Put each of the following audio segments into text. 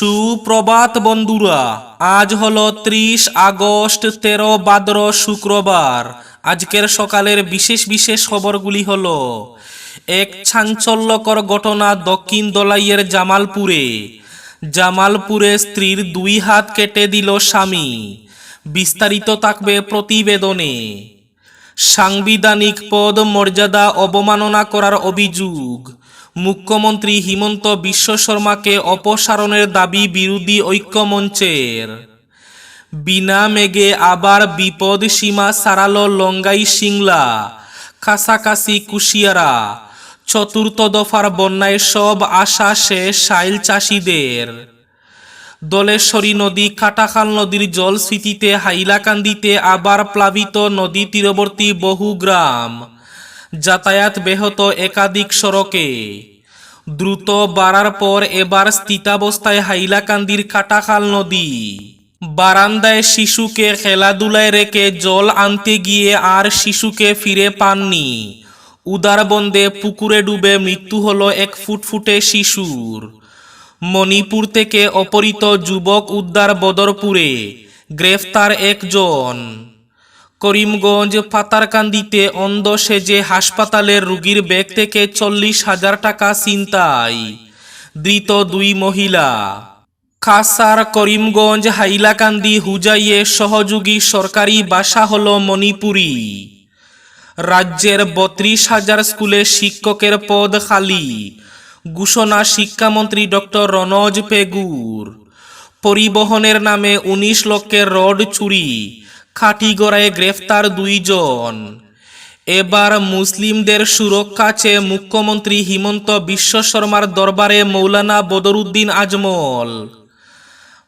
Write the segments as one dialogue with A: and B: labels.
A: সুপ্রভাত বন্ধুরা, আজ হলো ত্রিশ আগস্ট, তেরো ভাদ্র শুক্রবার। আজকের সকালের বিশেষ বিশেষ খবরগুলি হল, এক চাঞ্চল্যকর ঘটনা দক্ষিণ দলাইয়ের জামালপুরে। জামালপুরে স্ত্রীর দুই হাত কেটে দিল স্বামী। বিস্তারিত থাকবে প্রতিবেদনে। সাংবিধানিক পদ মর্যাদা অবমাননা করার অভিযোগ। মুখ্যমন্ত্রী হিমন্ত বিশ্ব শর্মাকে অপসারণের দাবি বিরোধী ঐক্যমঞ্চের। বিনা মেঘে আবার বিপদ সীমা সারালো লঙ্গাই সিংলা, কাছাকাছি কুশিয়ারা। চতুর্থ দফার বন্যায় সব আশা শেষ সাইল চাষিদের। দলেশ্বরী নদী কাটাখাল নদীর জল স্মৃতিতে হাইলাকান্দিতে আবার প্লাবিত নদী তীরবর্তী বহু গ্রাম। যাতায়াত ব্যাহত একাধিক সড়কে। দ্রুত বাড়ার পর এবার স্থিতাবস্থায় হাইলাকান্দির কাটাখাল নদী। বারান্দায় শিশুকে খেলাধুলায় রেখে জল আনতে গিয়ে আর শিশুকে ফিরে পাননি। উদারবন্দে পুকুরে ডুবে মৃত্যু হলো এক ফুটফুটে শিশুর। মণিপুর থেকে অপহৃত যুবক উদ্ধার বদরপুরে। গ্রেফতার একজন। করিমগঞ্জ পাতারকান্দিতে অন্ধ সেজে হাসপাতালের রুগীর ব্যাগ থেকে চল্লিশ হাজার টাকা ছিনতাই। ধৃত দুই মহিলা। খাসার করিমগঞ্জ হাইলাকান্দি হুজাইয়ে সহযোগী সরকারি বাসা হল মণিপুরী। রাজ্যের বত্রিশ হাজার স্কুলে শিক্ষকের পদ খালি। ঘোষণা শিক্ষামন্ত্রী ডক্টর রনজ পেগুর। পরিবহনের নামে উনিশ লক্ষের রড চুরি। খাটিগড়ায় গ্রেফতার দুইজন। এবার মুসলিমদের সুরক্ষা চেয়ে মুখ্যমন্ত্রী হিমন্ত বিশ্ব শর্মার দরবারে মৌলানা বদরুদ্দিন আজমল।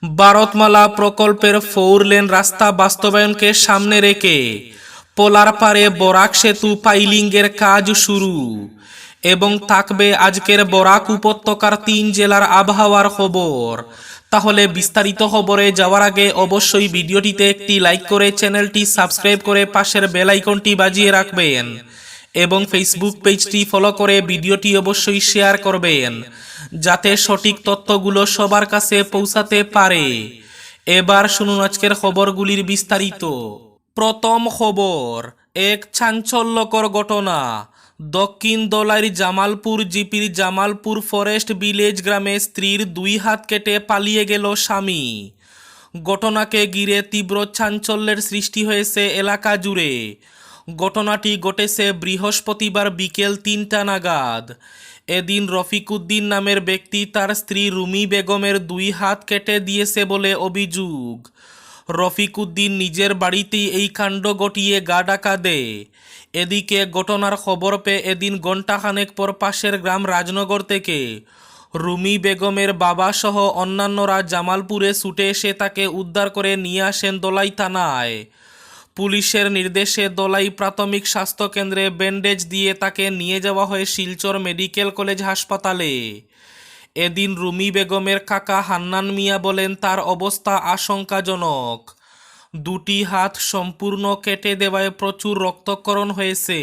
A: ভারতমালা প্রকল্পের ফৌর লেন রাস্তা বাস্তবায়নকে সামনে রেখে পোলারপাড়ে বরাক সেতু পাইলিংয়ের কাজ শুরু এবং থাকবে আজকের বরাক উপত্যকার তিন জেলার আবহাওয়ার খবর। তাহলে বিস্তারিত খবরে যাওয়ার আগে অবশ্যই ভিডিওটিতে একটি লাইক করে চ্যানেলটি সাবস্ক্রাইব করে পাশের বেল আইকনটি বাজিয়ে রাখবেন এবং ফেসবুক পেজটি ফলো করে ভিডিওটি অবশ্যই শেয়ার করবেন, যাতে সঠিক তথ্যগুলো সবার কাছে পৌঁছাতে পারে। এবার শুনুন আজকের খবরগুলির বিস্তারিত। প্রথম খবর, এক চাঞ্চল্যকর ঘটনা। দক্ষিণ দলাইর জামালপুর জিপির জামালপুর ফরেস্ট ভিলেজ গ্রামে স্ত্রীর দুই হাত কেটে পালিয়ে গেল স্বামী। ঘটনাকে ঘিরে তীব্র চাঞ্চল্যের সৃষ্টি হয়েছে এলাকা জুড়ে। ঘটনাটি ঘটেছে বৃহস্পতিবার বিকেল তিনটা নাগাদ। এদিন রফিকুদ্দিন নামের ব্যক্তি তার স্ত্রী রুমি বেগমের দুই হাত কেটে দিয়েছে বলে অভিযোগ। রফিকুদ্দিন নিজের বাড়িতেই এই কাণ্ড ঘটিয়ে গা ডাকা দেয়। এদিকে ঘটনার খবর পেয়ে এদিন ঘণ্টাখানেক পর পাশের গ্রাম রাজনগর থেকে রুমি বেগমের বাবা সহ অন্যান্যরা জামালপুরে ছুটে এসে তাকে উদ্ধার করে নিয়ে আসেন দোলাই থানায়। পুলিশের নির্দেশে দোলাই প্রাথমিক স্বাস্থ্য কেন্দ্রে ব্যান্ডেজ দিয়ে তাকে নিয়ে যাওয়া হয় শিলচর মেডিকেল কলেজ হাসপাতালে। এদিন রুমি বেগমের কাকা হান্নান মিয়া বলেন, তার অবস্থা আশঙ্কাজনক। দুটি হাত সম্পূর্ণ কেটে দেওয়ায় প্রচুর রক্তক্ষরণ হয়েছে।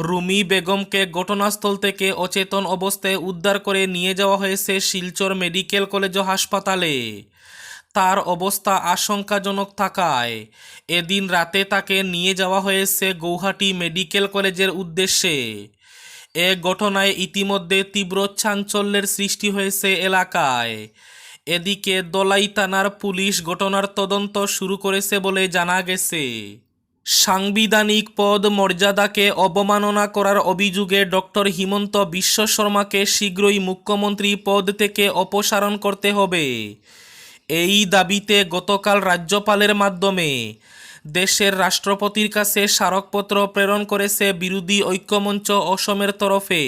A: রুমি বেগমকে ঘটনাস্থল থেকে অচেতন অবস্থায় উদ্ধার করে নিয়ে যাওয়া হয়েছে শিলচর মেডিকেল কলেজ হাসপাতালে। তার অবস্থা আশঙ্কাজনক থাকায় এদিন রাতে তাকে নিয়ে যাওয়া হয়েছে গৌহাটি মেডিকেল কলেজের উদ্দেশ্যে। এ ঘটনায় ইতিমধ্যে তীব্র চাঞ্চল্যের সৃষ্টি হয়েছে এলাকায়। এদিকে দলাই থানার পুলিশ ঘটনার তদন্ত শুরু করেছে বলে জানা গেছে। সাংবিধানিক পদ মর্যাদাকে অবমাননা করার অভিযোগে ডক্টর হিমন্ত বিশ্ব শর্মাকে শীঘ্রই মুখ্যমন্ত্রী পদ থেকে অপসারণ করতে হবে। এই দাবিতে গতকাল রাজ্যপালের মাধ্যমে দেশের রাষ্ট্রপতির কাছে স্মারকপত্র প্রেরণ করেছে বিরোধী ঐক্যমঞ্চ অসমের তরফে।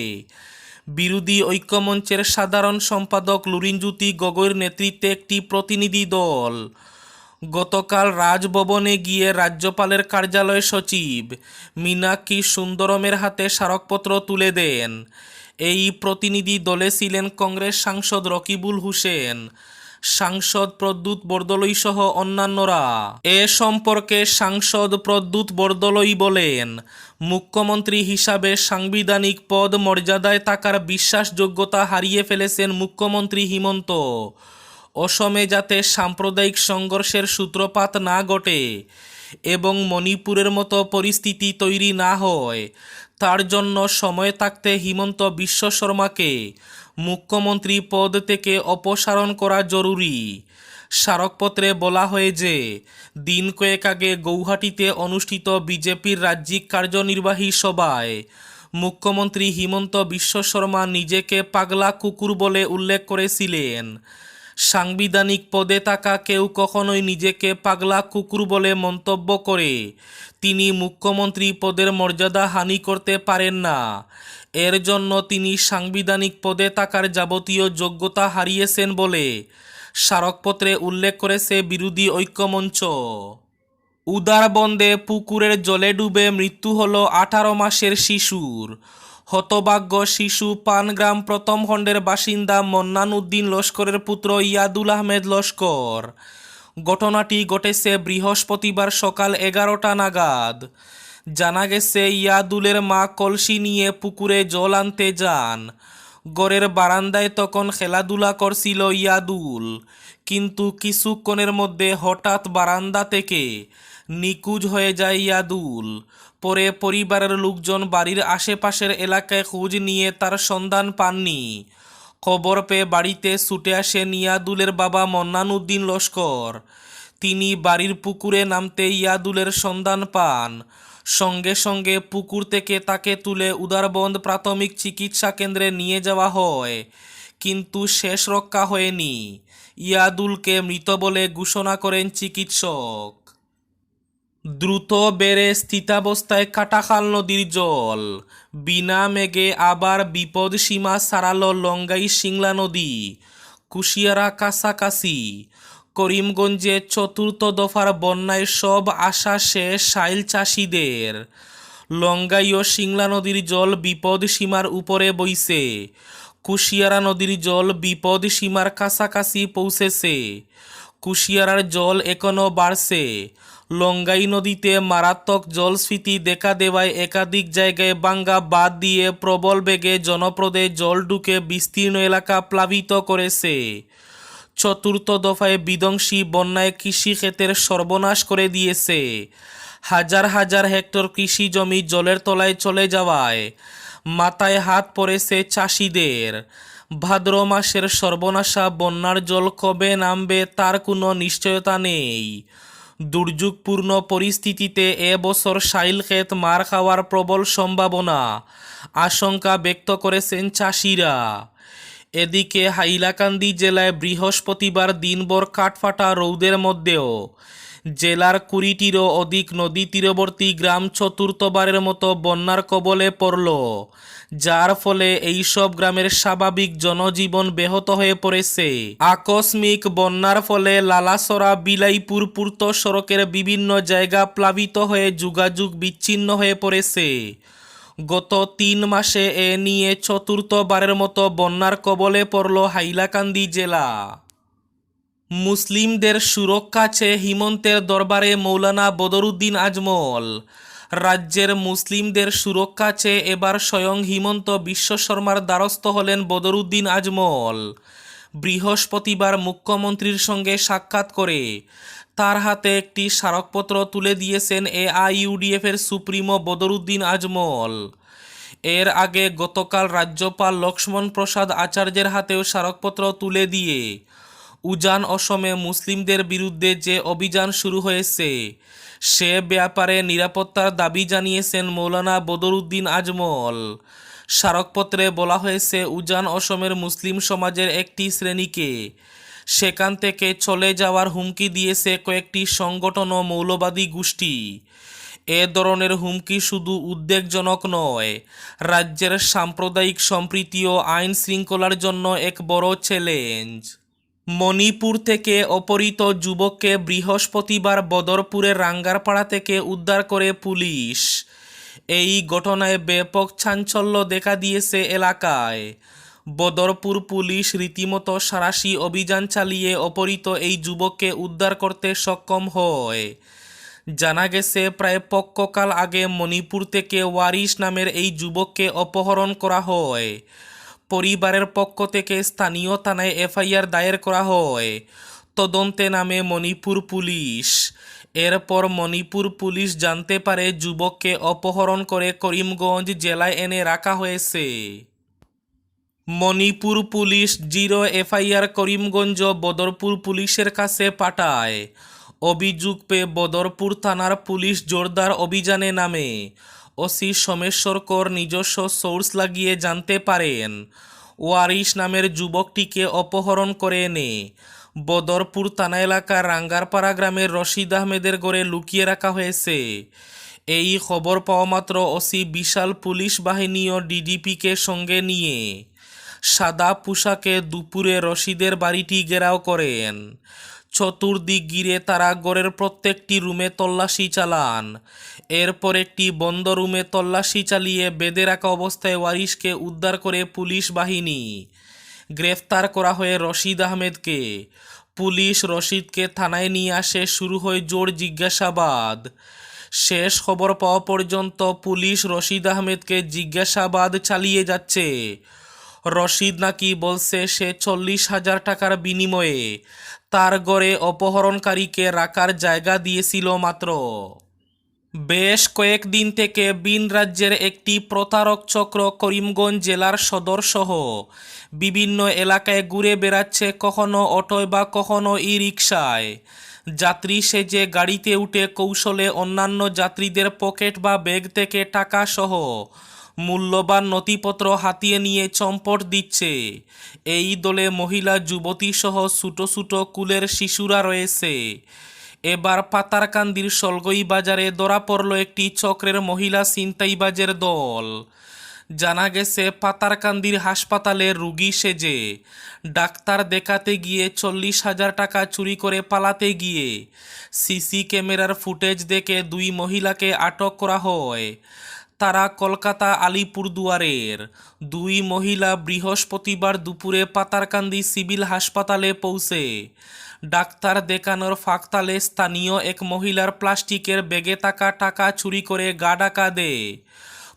A: বিরোধী ঐক্যমঞ্চের সাধারণ সম্পাদক লুরিনজ্যোতি গগৈর নেতৃত্বে একটি প্রতিনিধি দল। গতকাল রাজভবনে গিয়ে রাজ্যপালের কার্যালয় সচিব মীনাক্ষী সুন্দরমের হাতে স্মারকপত্র তুলে দেন। এই প্রতিনিধি দলে ছিলেন কংগ্রেস সাংসদ রকিবুল হোসেন, সাংসদ প্রদ্যুৎ বরদলৈ সহ অন্যান্যরা। এ সম্পর্কে সাংসদ প্রদ্যুৎ বরদলৈ বলেন মুখ্যমন্ত্রী হিসাবে সাংবিধানিক পদ মর্যাদায় থাকার বিশ্বাসযোগ্যতা হারিয়ে ফেলেছেন মুখ্যমন্ত্রী হিমন্ত। অসমে যাতে সাম্প্রদায়িক সংঘর্ষের সূত্রপাত না ঘটে এবং মণিপুরের মতো পরিস্থিতি তৈরি না হয়, তার জন্য সময় থাকতে হিমন্ত বিশ্ব শর্মাকে মুখ্যমন্ত্রী পদ থেকে অপসারণ করা জরুরি। স্মারকপত্রে বলা হয় যে, দিন কয়েক আগে গৌহাটিতে অনুষ্ঠিত বিজেপির রাজ্যিক কার্যনির্বাহী সভায় মুখ্যমন্ত্রী হিমন্ত বিশ্ব শর্মা নিজেকে পাগলা কুকুর বলে উল্লেখ করেছিলেন। সাংবিধানিক পদে থাকা কেউ কখনোই নিজেকে পাগলা কুকুর বলে মন্তব্য করে তিনি মুখ্যমন্ত্রী পদের মর্যাদা হানি করতে পারেন না। এর জন্য তিনি সাংবিধানিক পদে থাকার যাবতীয় যোগ্যতা হারিয়েছেন বলে স্মারকপত্রে উল্লেখ করেছে বিরোধী ঐক্যমঞ্চ। উদারবন্দে পুকুরের জলে ডুবে মৃত্যু হল আঠারো মাসের শিশুর। হতভাগ্য শিশু পানগ্রাম প্রথম খণ্ডের বাসিন্দা মন্নান উদ্দিন লস্করের পুত্র ইয়াদুল আহমেদ লস্কর। ঘটনাটি ঘটেছে বৃহস্পতিবার সকাল এগারোটা নাগাদ। জানা গেছে, ইয়াদুলের মা কলসি নিয়ে পুকুরে জল আনতে যান। গড়ের বারান্দায় তখন খেলাধুলা করছিল ইয়াদুল। কিন্তু কিছুক্ষণের মধ্যে হঠাৎ বারান্দা থেকে নিকুজ হয়ে যায় ইয়াদুল। পরে পরিবারের লোকজন বাড়ির আশেপাশের এলাকায় খোঁজ নিয়ে তার সন্ধান পাননি। খবর পেয়ে বাড়িতে ছুটে আসেন ইয়াদুলের বাবা মন্নানুদ্দিন লস্কর। তিনি বাড়ির পুকুরে নামতে ইয়াদুলের সন্ধান পান। সঙ্গে সঙ্গে পুকুর থেকে তাকে তুলে উদারবন্দ প্রাথমিক চিকিৎসা কেন্দ্রে নিয়ে যাওয়া হয়। কিন্তু শেষ রক্ষা হয়নি। ইয়াদুলকে মৃত বলে ঘোষণা করেন চিকিৎসক। দ্রুত বেড়ে স্থিতাবস্থায় কাটাখাল নদীর জল। বিনা মেঘে আবার বিপদ সীমা সারাল লঙ্গাই সিংলা নদী। কুশিয়ারা কাছাকাছি। করিমগঞ্জে চতুর্থ দফার বন্যায় সব আশা শেষ সাইল চাষিদের। লঙ্গাই ও সিংলা নদীর জল বিপদ সীমার উপরে বইছে। কুশিয়ারা নদীর জল বিপদ সীমার কাছাকাছি পৌঁছেছে। কুশিয়ারার জল এখনও বাড়ছে। লঙ্গাই নদীতে মারাত্মক জলস্ফীতি দেখা দেওয়ায় একাধিক জায়গায় বাঙ্গা বাদ দিয়ে প্রবল বেগে জনপ্রদে জল ঢুকে বিস্তীর্ণ এলাকা প্লাবিত করেছে। চতুর্থ দফায় বিধ্বংসী বন্যায় কৃষি ক্ষেতের সর্বনাশ করে দিয়েছে। হাজার হাজার হেক্টর কৃষি জমি জলের তলায় চলে যাওয়ায় মাথায় হাত পড়েছে চাষিদের। ভাদ্র মাসের সর্বনাশা বন্যার জল কবে নামবে তার কোনো নিশ্চয়তা নেই। দুর্যোগপূর্ণ পরিস্থিতিতে এবছর সাইল ক্ষেত মার খাওয়ার প্রবল সম্ভাবনা আশঙ্কা ব্যক্ত করেছেন চাষিরা। এদিকে হাইলাকান্দি জেলায় বৃহস্পতিবার দিনভর কাঠফাটা রৌদের মধ্যেও। জেলার কুড়িটিরও অধিক নদী তীরবর্তী গ্রাম চতুর্থবারের মতো বন্যার কবলে পড়ল, যার ফলে এইসব গ্রামের স্বাভাবিক জনজীবন ব্যাহত হয়ে পড়েছে। আকস্মিক বন্যার ফলে লালাসরা, বিলাইপুর পূর্ত সড়কের বিভিন্ন জায়গা প্লাবিত হয়ে যোগাযোগ বিচ্ছিন্ন হয়ে পড়েছে। গত তিন মাসে এ নিয়ে চতুর্থবারের মতো বন্যার কবলে পড়ল হাইলাকান্দি জেলা। মুসলিমদের সুরক্ষা চেয়ে হিমন্তের দরবারে মৌলানা বদরুদ্দিন আজমল। রাজ্যের মুসলিমদের সুরক্ষা চেয়ে এবার স্বয়ং হিমন্ত বিশ্ব শর্মার দ্বারস্থ হলেন বদরুদ্দিন আজমল। বৃহস্পতিবার মুখ্যমন্ত্রীর সঙ্গে সাক্ষাৎ করে তার হাতে একটি স্মারকপত্র তুলে দিয়েছেন এআইইউডিএফ এর সুপ্রিমো বদরুদ্দিন আজমল। এর আগে গতকাল রাজ্যপাল লক্ষ্মণ প্রসাদ আচার্যের হাতেও স্মারকপত্র তুলে দিয়ে। উজান অসমে মুসলিমদের বিরুদ্ধে যে অভিযান শুরু হয়েছে, সে ব্যাপারে নিরাপত্তার দাবি জানিয়েছেন মৌলানা বদরুদ্দিন আজমল। স্মারকপত্রে বলা হয়েছে, উজান অসমের মুসলিম সমাজের একটি শ্রেণীকে সেখান থেকে চলে যাওয়ার হুমকি দিয়েছে কয়েকটি সংগঠন ও মৌলবাদী গোষ্ঠী। এ ধরনের হুমকি শুধু উদ্বেগজনক নয়। রাজ্যের সাম্প্রদায়িক সম্প্রীতি ও আইন শৃঙ্খলার জন্য এক বড় চ্যালেঞ্জ। মণিপুর থেকে অপহৃত যুবককে বৃহস্পতিবার বদরপুরের রাঙ্গারপাড়া থেকে উদ্ধার করে পুলিশ। এই ঘটনায় ব্যাপক চাঞ্চল্য দেখা দিয়েছে এলাকায়। বদরপুর পুলিশ রীতিমতো সারাশি অভিযান চালিয়ে অপহৃত এই যুবককে উদ্ধার করতে সক্ষম হয়। জানা গেছে, প্রায় পক্ষকাল আগে মণিপুর থেকে ওয়ারিশ নামের এই যুবককে অপহরণ করা হয়। পরিবারের পক্ষ থেকে স্থানীয় থানায় এফআইআর দায়ের করা হয়। তদন্তে নামে মণিপুর পুলিশ। এরপর মণিপুর পুলিশ জানতে পারে যুবককে অপহরণ করে করিমগঞ্জ জেলায় এনে রাখা হয়েছে। Manipur police zero FIR Karimganj Badarpur পুলিশের কাছে পাঠায়। অভিযোগ পেয়ে বদরপুর থানার পুলিশ জোরদার অভিযানে নামে। ওসি সোমেশ্বর কর নিজস্ব সোর্স লাগিয়ে জানতে পারেন। ওয়ারিশ নামের যুবকটিকে অপহরণ করে এনে। বদরপুর থানা এলাকার রাঙ্গারপাড়া গ্রামের রশিদ আহমেদের গড়ে লুকিয়ে রাখা হয়েছে। এই খবর পাওয়া মাত্র ওসি বিশাল পুলিশ বাহিনী ও ডিডিপিকে সঙ্গে নিয়ে। সাদা পোশাকে দুপুরে রশিদের বাড়িটি ঘেরাও করেন। চতুর্দিক গিরে তারা গড়ের প্রত্যেকটি রুমে তল্লাশি চালান। এরপর একটি বন্ধ রুমে তল্লাশি চালিয়ে বেঁধে রাখা অবস্থায় ওয়ারিশকে উদ্ধার করে পুলিশ বাহিনী। গ্রেফতার করা হয়ে রশিদ আহমেদকে। পুলিশ রশিদকে থানায় নিয়ে আসে, শুরু হয় জোর জিজ্ঞাসাবাদ। শেষ খবর পাওয়া পর্যন্ত পুলিশ রশিদ আহমেদকে জিজ্ঞাসাবাদ চালিয়ে যাচ্ছে। রশিদ নাকি বলছে সে চল্লিশ হাজার টাকার বিনিময়ে তার গড়ে অপহরণকারীকে রাখার জায়গা দিয়েছিল মাত্র। বেশ কয়েকদিন থেকে বিন রাজ্যের একটি প্রতারক চক্র করিমগঞ্জ জেলার সদর সহ বিভিন্ন এলাকায় ঘুরে বেড়াচ্ছে কখনো অটোয় বা কখনো ই রিক্সায় যাত্রী সেজে গাড়িতে উঠে কৌশলে অন্যান্য যাত্রীদের পকেট বা ব্যাগ থেকে টাকা সহ মূল্যবান নথিপত্র হাতিয়ে নিয়ে চম্পট দিচ্ছে। এই দলে মহিলা যুবতী সহ ছোটো ছোটো কুলের শিশুরা রয়েছে। এবার পাতারকান্দির সলগই বাজারে ধরা পড়ল একটি চক্রের মহিলা ছিনতাইবাজের দল। জানা গেছে, পাতারকান্দির হাসপাতালে রুগী সেজে ডাক্তার দেখাতে গিয়ে চল্লিশ হাজার টাকা চুরি করে পালাতে গিয়ে সিসি ক্যামেরার ফুটেজ দেখে দুই মহিলাকে আটক করা হয়। তারা কলকাতা আলিপুরদুয়ারের দুই মহিলা বৃহস্পতিবার দুপুরে পাতারকান্দি সিভিল হাসপাতালে পৌঁছে। ডাক্তার দেখানোর ফাঁকতালে স্থানীয় এক মহিলার প্লাস্টিকের ব্যাগে থাকা টাকা চুরি করে গা ডাকা দেয়।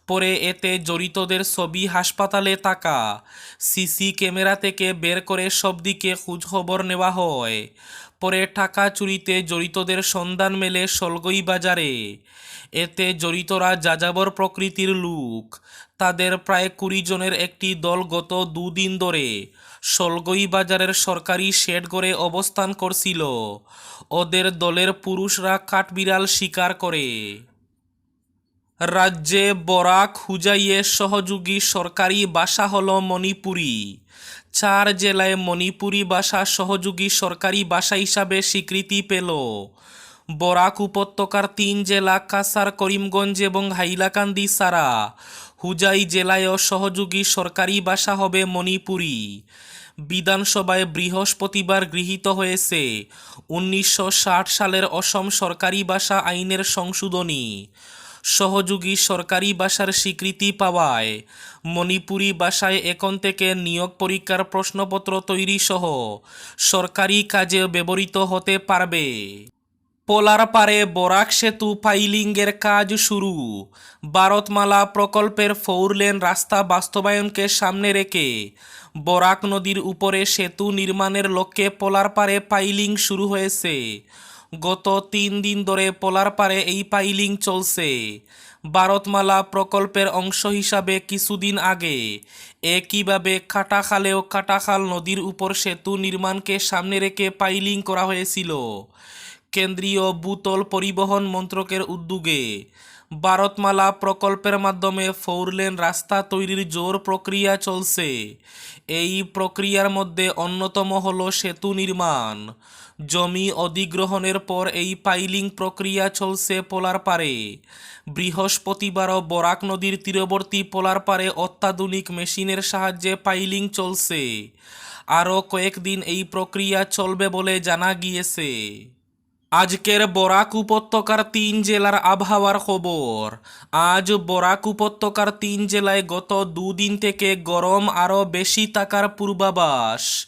A: পরে এতে জড়িতদের ছবি হাসপাতালে থাকা, সিসি ক্যামেরা থেকে বের করে সব দিকে খোঁজখবর নেওয়া হয়। পরে টাকা চুরিতে জড়িতদের সন্ধান মেলে সলগই বাজারে। এতে জড়িতরা যাযাবর প্রকৃতির লোক। তাদের প্রায় কুড়ি জনের একটি দল গত দুদিন ধরে সলগই বাজারের সরকারি শেড করে অবস্থান করছিল। ওদের দলের পুরুষরা কাঠবিড়াল শিকার করে। রাজ্যে বরাক, হুজাইয়ে সহযোগী সরকারি ভাষা হল মণিপুরী। চার জেলায় মণিপুরী ভাষা সহযোগী সরকারি ভাষা হিসাবে স্বীকৃতি পেল। বরাক উপত্যকার তিন জেলা কাসার করিমগঞ্জ এবং হাইলাকান্দি সারা হুজাই জেলায়ও সহযোগী সরকারি ভাষা হবে মণিপুরী। বিধানসভায় বৃহস্পতিবার গৃহীত হয়েছে উনিশশো ষাট সালের অসম সরকারি ভাষা আইনের সংশোধনী। সহযোগী সরকারি ভাষার স্বীকৃতি পাওয়ায়। মণিপুরি ভাষায় এখন থেকে নিয়োগ পরীক্ষার প্রশ্নপত্র তৈরি সহ সরকারি কাজে ব্যবহৃত হতে পারবে। পোলারপাড়ে বরাক সেতু ফাইলিংয়ের কাজ শুরু। ভারতমালা প্রকল্পের ফৌরলেন রাস্তা বাস্তবায়নকে সামনে রেখে বরাক নদীর উপরে সেতু নির্মাণের লক্ষ্যে পোলারপাড়ে পাইলিং শুরু হয়েছে। গত তিন দিন ধরে পোলার পারে এই পাইলিং চলছে। ভারতমালা প্রকল্পের অংশ হিসাবে কিছুদিন আগে একইভাবে কাটাখালেও কাটাখাল নদীর উপর সেতু নির্মাণকে সামনে রেখে পাইলিং করা হয়েছিল। কেন্দ্রীয় ভূতল পরিবহন মন্ত্রকের উদ্যোগে ভারতমালা প্রকল্পের মাধ্যমে ফৌরলেন রাস্তা তৈরির জোর প্রক্রিয়া চলছে। এই প্রক্রিয়ার মধ্যে অন্যতম হল সেতু নির্মাণ। জমি অধিগ্রহণের পর এই পাইলিং প্রক্রিয়া চলছে পোলার পারে বৃহস্পতিবারও বরাক নদীর তীরবর্তী পোলার পারে অত্যাধুনিক মেশিনের সাহায্যে পাইলিং চলছে। আরও কয়েকদিন এই প্রক্রিয়া চলবে বলে জানা গিয়েছে। আজকের বরাক উপত্যকার তিন জেলার আবহাওয়ার খবর। আজ বরাক উপত্যকার তিন জেলায় গত দুদিন থেকে গরম আরও বেশি থাকার পূর্বাভাস।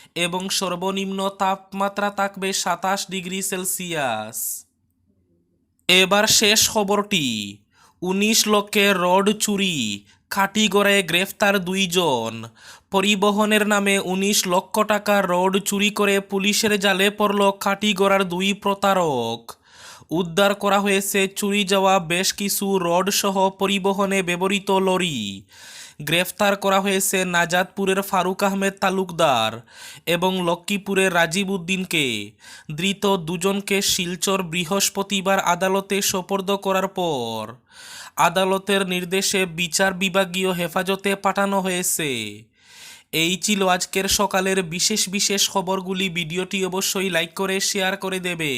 A: এবং সর্বনিম্ন তাপমাত্রা থাকবে সাতাশ ডিগ্রি সেলসিয়াস। এবার শেষ খবরটি। উনিশ লক্ষের রড চুরি খাটিগড়ে গ্রেফতার দুইজন। পরিবহনের নামে উনিশ লক্ষ টাকা রড চুরি করে পুলিশের জালে পড়ল খাটিগড়ার দুই প্রতারক। উদ্ধার করা হয়েছে চুরি যাওয়া বেশ কিছু রড সহ পরিবহনে ব্যবহৃত লরি। গ্রেফতার করা হয়েছে নাজাদপুরের ফারুক আহমেদ তালুকদার এবং লক্ষ্মীপুরের রাজীব উদ্দিনকে। ধৃত দুজনকে শিলচর বৃহস্পতিবার আদালতে সোপর্দ করার পর আদালতের নির্দেশে বিচার বিভাগীয় হেফাজতে পাঠানো হয়েছে। এই ছিল আজকের সকালের বিশেষ বিশেষ খবরগুলি। ভিডিওটি অবশ্যই লাইক করে, শেয়ার করে দেবে